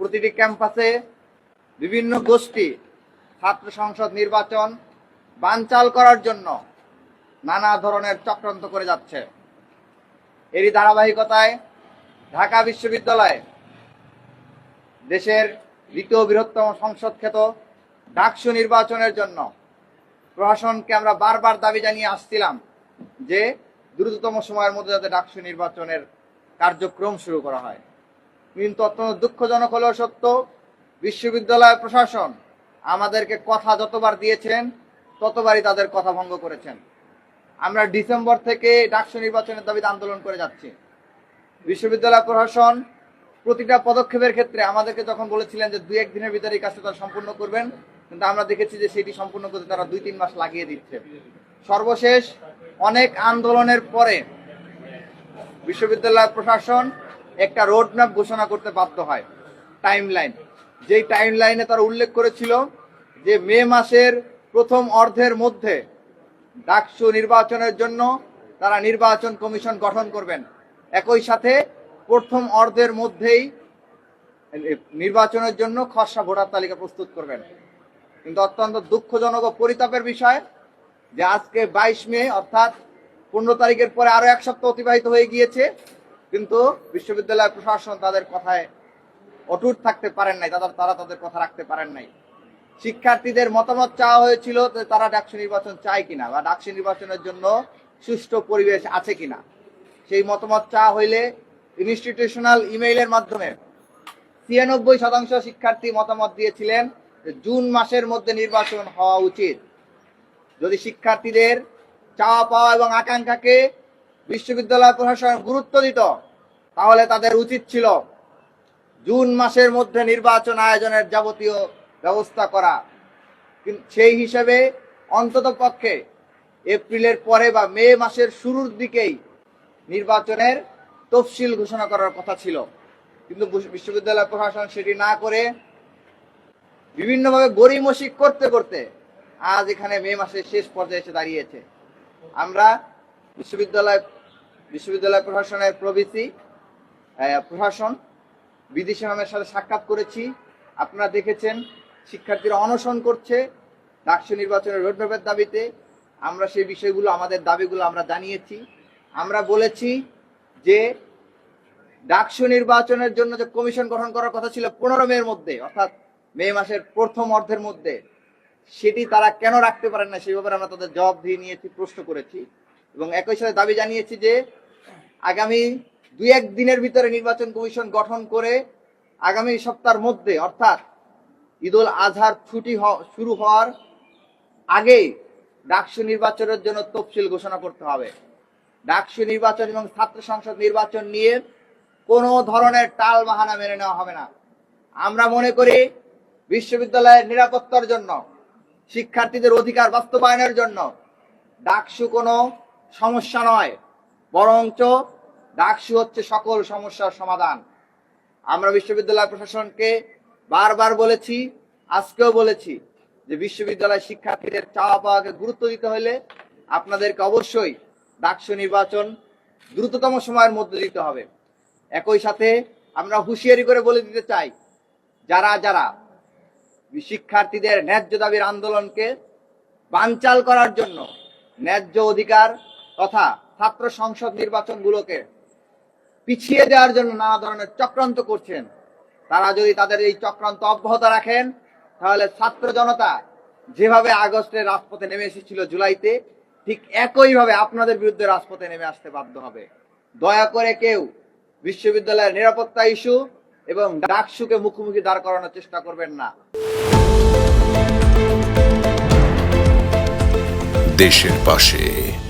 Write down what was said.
প্রতিটি ক্যাম্পাসে বিভিন্ন গোষ্ঠী, ছাত্র সংসদ নির্বাচন, বানচাল করার জন্য নানা ধরনের চক্রান্ত করে যাচ্ছে। এরই ধারাবাহিকতায় ঢাকা বিশ্ববিদ্যালয়ে দেশের দ্বিতীয় বৃহত্তম সংসদ খ্যাত ডাকসু নির্বাচনের জন্য প্রশাসনকে আমরা বারবার দাবি জানিয়ে আসছিলাম যে দ্রুততম সময়ের মধ্যে যাতে ডাকসু নির্বাচনের কার্যক্রম শুরু করা হয়। কিন্তু অত্যন্ত দুঃখজনক হলেও সত্য, বিশ্ববিদ্যালয় প্রশাসন আমাদেরকে কথা যতবার দিয়েছেন, ততবারই তাদের কথা ভঙ্গ করেছেন। আমরা ডিসেম্বর থেকে ডাকসু নির্বাচনের দাবিতে আন্দোলন করে যাচ্ছি। বিশ্ববিদ্যালয় প্রশাসন প্রতিটা পদক্ষেপের ক্ষেত্রে আমাদেরকে যখন বলেছিলেন যে দুই একদিনের ভিতরে এই কাজটা তারা সম্পূর্ণ করবেন, কিন্তু আমরা দেখেছি যে সেটি সম্পূর্ণ করতে তারা দুই তিন মাস লাগিয়ে দিচ্ছে। সর্বশেষ অনেক আন্দোলনের পরে বিশ্ববিদ্যালয় প্রশাসন একটা রোড ম্যাপ ঘোষণা করতে বাধ্য হয় টাইম লাইন যেই টাইম লাইনে তারা উল্লেখ করেছিল যে মে মাসের প্রথম অর্ধের মধ্যে ডাকসু নির্বাচনের জন্য তারা নির্বাচন কমিশন গঠন করবেন। একই সাথে প্রথম অর্ধের মধ্যেই নির্বাচনের জন্য খসড়া ভোটার তালিকা প্রস্তুত করবেন। কিন্তু অত্যন্ত দুঃখজনক ও পরিতাপের বিষয় যে আজকে বাইশ মে, অর্থাৎ পনেরো তারিখের পরে আরও এক সপ্তাহ অতিবাহিত হয়ে গিয়েছে। কিন্তু বিশ্ববিদ্যালয় প্রশাসন তাদের কথায় অটুট থাকতে পারেন নাই তারা তারা তাদের কথা রাখতে পারেন নাই। শিক্ষার্থীদের মতামত চাওয়া হয়েছিল তারা ডাকসু নির্বাচন চায় কিনা বা ডাকসু নির্বাচনের জন্য সুষ্ঠু পরিবেশ আছে কিনা। সেই মতামত চাওয়া হইলে ইনস্টিটিউশনাল ইমেইলের মাধ্যমে ছিয়ানব্বই শতাংশ শিক্ষার্থী মতামত দিয়েছিলেন জুন মাসের মধ্যে নির্বাচন হওয়া উচিত। যদি শিক্ষার্থীদের চাওয়া পাওয়া এবং আকাঙ্ক্ষাকে বিশ্ববিদ্যালয় প্রশাসন গুরুত্ব দিত, তাহলে তাদের উচিত ছিল জুন মাসের মধ্যে নির্বাচন আয়োজনের যাবতীয় ব্যবস্থা করা। সেই হিসেবে অন্তত পক্ষে এপ্রিলের পরে বা মে মাসের শুরুর দিকেই নির্বাচনের তফসিল ঘোষণা করার কথা ছিল। কিন্তু বিশ্ববিদ্যালয় প্রশাসন সেটি না করে বিভিন্নভাবে গড়িমসি করতে করতে আজ এখানে মে মাসের শেষ পর্যায়ে এসে দাঁড়িয়েছে। আমরা বিশ্ববিদ্যালয় বিশ্ববিদ্যালয় প্রশাসনের প্রভৃতি প্রশাসন, বিদেশি ইমামের সাথে সাক্ষাৎ করেছি। আপনারা দেখেছেন, শিক্ষার্থীরা অনশন করছে ডাকসু নির্বাচনের রোডম্যাপের দাবিতে। আমরা সেই বিষয়গুলো, আমাদের দাবিগুলো আমরা জানিয়েছি। আমরা বলেছি যে, ডাকসু নির্বাচনের জন্য যে কমিশন গঠন করার কথা ছিল পনেরো মের মধ্যে, অর্থাৎ মে মাসের প্রথম অর্ধের মধ্যে, সেটি তারা কেন রাখতে পারেন না সেই ব্যাপারে আমরা তাদের জবাব দিয়ে নিয়েছি, প্রশ্ন করেছি। এবং একই সাথে দাবি জানিয়েছি যে আগামী দুই এক দিনের ভিতরে নির্বাচন কমিশন গঠন করে আগামী সপ্তাহের মধ্যে, অর্থাৎ ঈদুল আজহার ছুটি শুরু হওয়ার আগেই ডাকসু নির্বাচনের জন্য তফসিল ঘোষণা করতে হবে। ডাকসু নির্বাচন এবং ছাত্র সংসদ নির্বাচন নিয়ে কোনো ধরনের টাল বাহানা মেনে নেওয়া হবে না। আমরা মনে করি বিশ্ববিদ্যালয়ের নিরাপত্তার জন্য, শিক্ষার্থীদের অধিকার বাস্তবায়নের জন্য ডাকসু কোনো সমস্যা নয়। বরঞ্চ ডাকসু হচ্ছে সকল সমস্যার সমাধান। আমরা বিশ্ববিদ্যালয় প্রশাসনকে বারবার বলেছি, আজকেও বলেছি যে বিশ্ববিদ্যালয় শিক্ষার্থীদের চাওয়া পাওয়াকে গুরুত্ব দিতে হলে আপনাদেরকে অবশ্যই ডাকসু নির্বাচন দ্রুততম সময়ের মধ্যে দিতে হবে। একই সাথে আমরা হুঁশিয়ারি করে বলে দিতে চাই, যারা যারা শিক্ষার্থীদের ন্যায্য দাবির আন্দোলনকে বানচাল করার জন্য ন্যায্য অধিকার তথা ছাত্র সংসদ নির্বাচনগুলোকে পিছিয়ে দেওয়ার জন্য নানা ধরনের চক্রান্ত করছেন। তারা যদি তাদের এই চক্রান্ত অব্যাহত রাখেন, তাহলে ছাত্র জনতা যেভাবে আগস্টে রাজপথে নেমে এসেছিল জুলাইতে, ঠিক একইভাবে আপনাদের বিরুদ্ধে রাজপথে নেমে আসতে বাধ্য হবে। দয়া করে কেউ বিশ্ববিদ্যালয়ের নিরাপত্তা ইস্যু এবং ডাকসুকে মুখোমুখি দাঁড় করানোর চেষ্টা করবেন না। দেশের পাশে